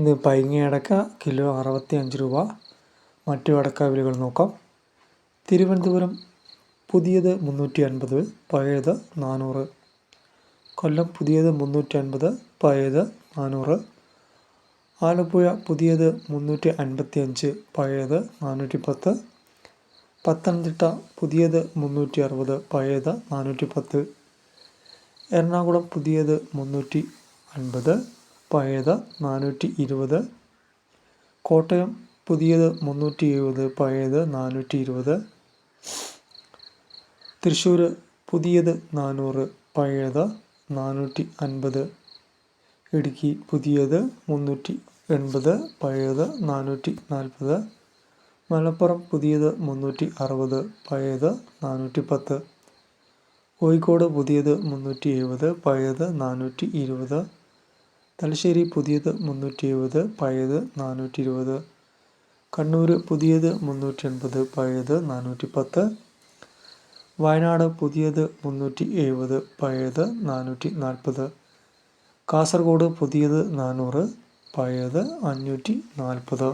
ഇന്ന് പൈങ്ങയടക്ക കിലോ അറുപത്തി അഞ്ച് രൂപ. മറ്റു അടക്ക വിലകൾ നോക്കാം. തിരുവനന്തപുരം പുതിയത് മുന്നൂറ്റി അൻപത് പഴയത് നാനൂറ്. കൊല്ലം പുതിയത് മുന്നൂറ്റി അൻപത് പഴയത് നാനൂറ്. ആലപ്പുഴ പുതിയത് മുന്നൂറ്റി അൻപത്തി അഞ്ച് പഴയത് നാനൂറ്റി പത്ത് പത്തനംതിട്ട പുതിയത് മുന്നൂറ്റി അറുപത് പഴയത് നാനൂറ്റി പത്ത് എറണാകുളം പുതിയത് മുന്നൂറ്റി അൻപത് പഴയത് നാനൂറ്റി ഇരുപത് കോട്ടയം പുതിയത് മുന്നൂറ്റി എഴുപത് പഴയത് നാനൂറ്റി ഇരുപത് തൃശ്ശൂർ പുതിയത് നാനൂറ് പഴയത് നാനൂറ്റി അൻപത് ഇടുക്കി പുതിയത് മുന്നൂറ്റി എൺപത് പഴയത് നാനൂറ്റി നാൽപ്പത് മലപ്പുറം പുതിയത് മുന്നൂറ്റി അറുപത് പഴയത് നാനൂറ്റി പത്ത് കോഴിക്കോട് പുതിയത് മുന്നൂറ്റി എഴുപത് പഴയത് നാനൂറ്റി ഇരുപത് തലശ്ശേരി പുതിയത് മുന്നൂറ്റി എഴുപത് പഴയത് നാനൂറ്റി ഇരുപത് കണ്ണൂർ പുതിയത് മുന്നൂറ്റി എൺപത് പഴയത് നാനൂറ്റി പത്ത് വയനാട് പുതിയത് മുന്നൂറ്റി എഴുപത് പഴയത് നാനൂറ്റി നാൽപ്പത് കാസർഗോഡ് പുതിയത് നാനൂറ് പഴയത് അഞ്ഞൂറ്റി നാൽപ്പത്